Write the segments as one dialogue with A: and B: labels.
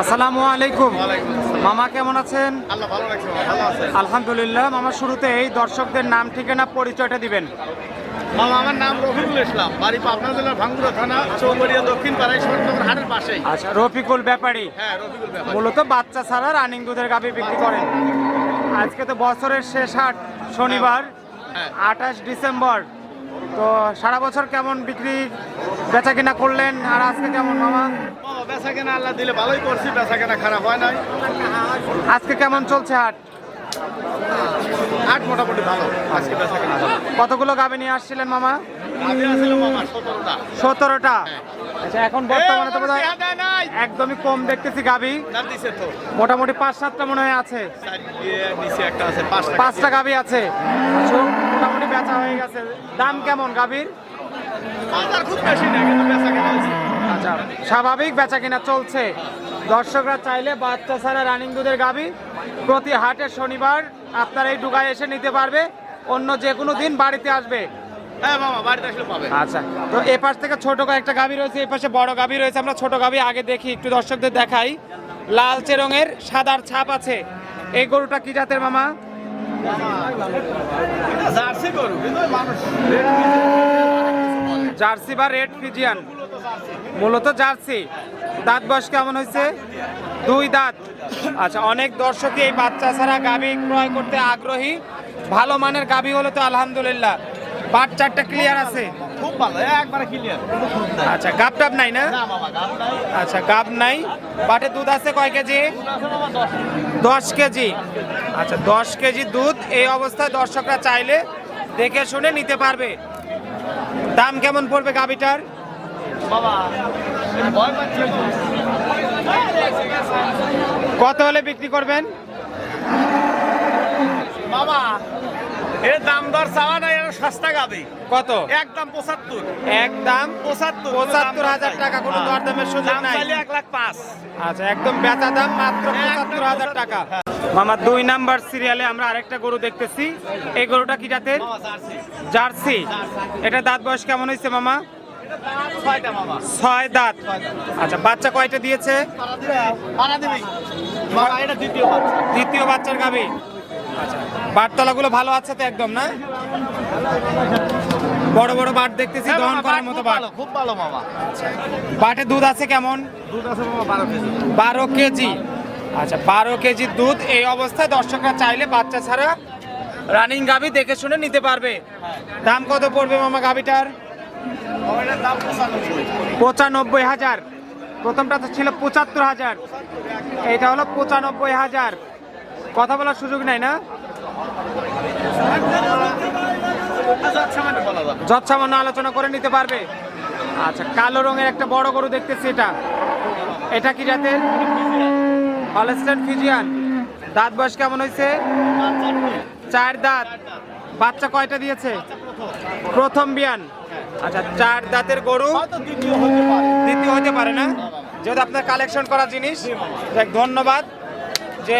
A: আসসালামু আলাইকুম। মামা কেমন আছেন? আলহামদুলিল্লাহ মামা শুরুতে এই দর্শকদের নাম ঠিকানা পরিচয়টা দিবেন।
B: মামা আমার নাম রফিকুল ইসলাম। বাড়ি পাবনা জেলার ভাঙ্গুরা থানা চৌমরিয়া দক্ষিণ পাড়ায় সরকার হাটের পাশেই।
A: আচ্ছা রফিকুল ব্যাপারী।
B: হ্যাঁ রফিকুল ব্যাপার।
A: মূলত বাচ্চা ছাড়া রানিং দুধের গাভি বিক্রি করেন। আজকে তো বছরের শেষ হাট শনিবার
B: হ্যাঁ।
A: আঠাশ ডিসেম্বর। তো সারা বছর কেমন বিক্রি বেচা কিনা করলেন? আর আজকে কেমন মামা?
B: বেচা কেনা আল্লাহ দিলে ভালোই করছি বেচা কেনা খারাপ হয় নাই।
A: আজকে কেমন চলছে হাট?
B: হাট মোটামুটি ভালো। আজকে বেচা কেনা
A: কতগুলো গাভি নিয়ে আসছিলেন মামা?
B: সতেরোটা।
A: আচ্ছা এখন বর্তমানে তো একদমই কম দেখতেছি
B: তো।
A: মোটামুটি পাঁচ সাতটা মনে হয় আছে।
B: পাঁচটা
A: গাভি। আছে। আচ্ছা, মোটামুটি বেচা হয়ে গেছে। দাম কেমন গাভির?
B: বাজার খুব বেশি না কিন্তু বেচা কেনা
A: আচ্ছা স্বাভাবিক বেচা কিনা চলছে। দর্শকরা চাইলে বাচ্চা ছাড়া রানিং দুধের গাভি প্রতি হাটে শনিবার আপনার এই ডুগায় এসে নিতে পারবে। অন্য যে কোনো দিন বাড়িতে আসবে।
B: হ্যাঁ মামা বাড়িতে পাবে।
A: আচ্ছা তো এ পাশ থেকে ছোট একটা রয়েছে পাশে বড় রয়েছে। আমরা ছোট গাভি আগে দেখি একটু দর্শকদের দেখাই। লালচে রঙের সাদার ছাপ আছে। এই গরুটা কি জাতের মামা?
B: জার্সি গরু।
A: জার্সি বা রেড ফিজিয়ান। মূলত জার্সি। দাঁত বয়স কেমন হয়েছে? দুই দাঁত। আচ্ছা অনেক দর্শকই এই বাচ্চা ছাড়া গাভি ক্রয় করতে আগ্রহী। ভালো মানের গাভি হলো তো আলহামদুলিল্লাহ। বাচ্চাটা ক্লিয়ার আছে।
B: খুব ভালো একবারে ক্লিয়ার
A: আচ্ছা গাব টাব নাই না? আচ্ছা গাব নাই। বাটে দুধ আছে কয় কেজি?
B: দশ
A: কেজি। আচ্ছা দশ কেজি দুধ। এই অবস্থায় দর্শকরা চাইলে দেখে শুনে নিতে পারবে। দাম কেমন পড়বে
B: পাচ্ছি
A: কত হলে বিক্রি করবেন?
B: বাবা এর দাম দর চাওয়া নাই সস্তা গাবে।
A: কত?
B: একদম পঁচাত্তর।
A: একদম
B: পঁচাত্তর।
A: পঁচাত্তর হাজার টাকা কোনো দরদামের সুযোগ
B: দাম
A: নাই।
B: এক লাখ পাঁচ।
A: আচ্ছা একদম বেচা দাম মাত্র পঁচাত্তর হাজার টাকা। মামা দুই নাম্বার সিরিয়ালে আমরা আরেকটা গরু দেখতেছি। এই গরুটা কি জাতের?
B: জার্সি।
A: এটা দাঁত বয়স কেমন হয়েছে মামা? ছয় দাঁত। আচ্ছা বাচ্চা কয়টা দিয়েছে?
B: দ্বিতীয় বাচ্চা
A: দ্বিতীয় বাচ্চার গাবি আচ্ছা বাটতলাগুলো ভালো আছে তো একদম না? বড় বড় বাট দেখতেছি
B: হ্যাঁ,
A: দহন করার মতো বাট।
B: খুব ভালো মামা।
A: বাটে দুধ আছে কেমন?
B: দুধ আছে মামা বারো কেজি।
A: আচ্ছা বারো কেজি দুধ এই অবস্থায় দর্শকরা চাইলে বাচ্চা ছাড়া রানিং গাবি দেখে শুনে নিতে পারবে। দাম কত পড়বে মামা গাবিটার
B: পঁচানব্বই
A: হাজার। প্রথমটা তো ছিল পঁচাত্তর হাজার। এইটা হলো পঁচানব্বই হাজার। কথা বলার সুযোগ নাই না? যত সামান্য আলোচনা করে নিতে পারবে। আচ্ছা কালো রঙের একটা বড় গরু দেখতেছি এটা। এটা কি জাতের? Holstein Friesian. দাঁত বয়স কেমন হয়েছে? চার দাঁত। বাচ্চা কয়টা দিয়েছে? প্রথম বিয়ান। আচ্ছা চার দাঁতের গরু।
B: দ্বিতীয় হতে পারে।
A: হতে পারে না? যেহেতু আপনার কালেকশন করা জিনিস ধন্যবাদ যে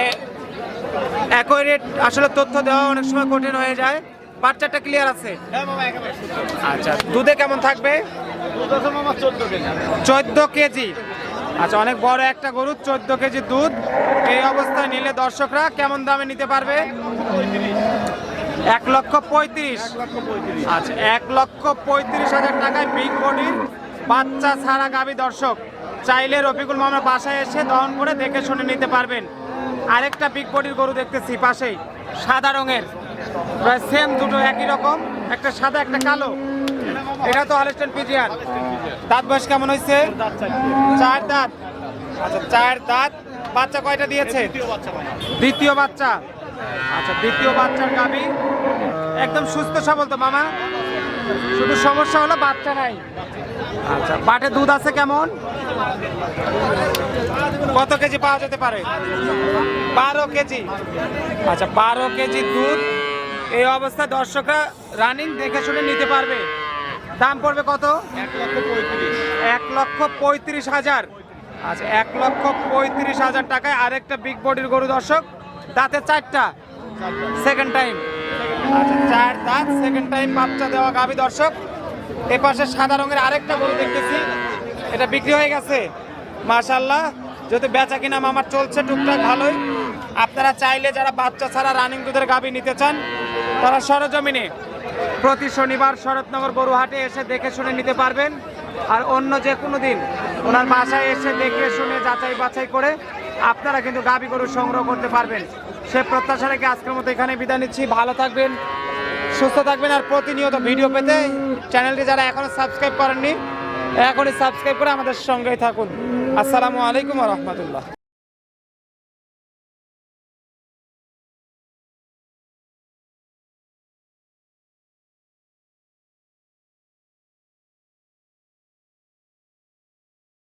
A: একই রেট আসলে তথ্য দেওয়া অনেক সময় কঠিন হয়ে যায়। বাচ্চাটা ক্লিয়ার আছে?
B: হ্যাঁ।
A: আচ্ছা দুধে কেমন থাকবে?
B: চোদ্দ কেজি।
A: আচ্ছা অনেক বড় একটা গরু চোদ্দ কেজি দুধ। এই অবস্থায় নিলে দর্শকরা কেমন দামে নিতে পারবে? এক লক্ষ পঁয়ত্রিশ। আচ্ছা এক লক্ষ পঁয়ত্রিশ হাজার টাকায় বিগ বডির বাচ্চা ছাড়া গাবি দর্শক। চাইলে রফিকুল মামার বাসায় এসে দহন করে দেখে শুনে নিতে পারবেন। আরেকটা বিগ বডির গরু দেখতেছি পাশেই সাদা রঙের। প্রায় সেম দুটো একই রকম একটা সাদা একটা কালো। এটা তো হলস্টেন পিজিয়ান দাঁত বয়স কেমন হয়েছে? চার দাঁত। আচ্ছা চার দাঁত। বাচ্চা কয়টা দিয়েছে?
B: দ্বিতীয় বাচ্চা।
A: আচ্ছা দ্বিতীয় বাচ্চার গাবি। একদম সুস্থ, সবল তো, মামা? শুধু সমস্যা হলো বাচ্চা নাই। আচ্ছা বাটে দুধ আছে কেমন? কত কেজি পাওয়া যেতে পারে? বারো কেজি। আচ্ছা বারো কেজি দুধ। এই অবস্থায় দর্শকরা রানিং দেখে শুনে নিতে পারবে। দাম পড়বে কত?
B: এক লক্ষ পঁয়ত্রিশ
A: হাজার। আচ্ছা এক লক্ষ পঁয়ত্রিশ হাজার টাকায় আরেকটা বিগ বডির গরু দর্শক। দাঁতে চারটা। সেকেন্ড টাইম আচ্ছা চার দাঁত সেকেন্ড টাইম বাচ্চা দেওয়া গাবি দর্শক। এ পাশে সাদা রঙের আরেকটা গরু দেখতেছি। এটা বিক্রি হয়ে গেছে। মাশাল্লাহ যদি বেচা কিনা আমার চলছে টুকটাক ভালোই। আপনারা চাইলে যারা বাচ্চা ছাড়া রানিং দুধের গাভী নিতে চান, তারা সরজমিনে প্রতি শনিবার শরৎনগর গরুহাটে এসে দেখে শুনে নিতে পারবেন। আর অন্য যে কোনো দিন ওনার বাসায় এসে দেখে শুনে যাচাই বাছাই করে আপনারা কিন্তু গাভী গরু সংগ্রহ করতে পারবেন। সে প্রত্যাশা রেখে আজকের মতো এখানে বিদায় নিচ্ছি। ভালো থাকবেন, সুস্থ থাকবেন, আর প্রতিনিয়ত ভিডিও পেতে চ্যানেলটি যারা এখনও সাবস্ক্রাইব করেননি, এখনই সাবস্ক্রাইব করে আমাদের সঙ্গেই থাকুন। আসসালামু আলাইকুম রহমতুল্লাহ।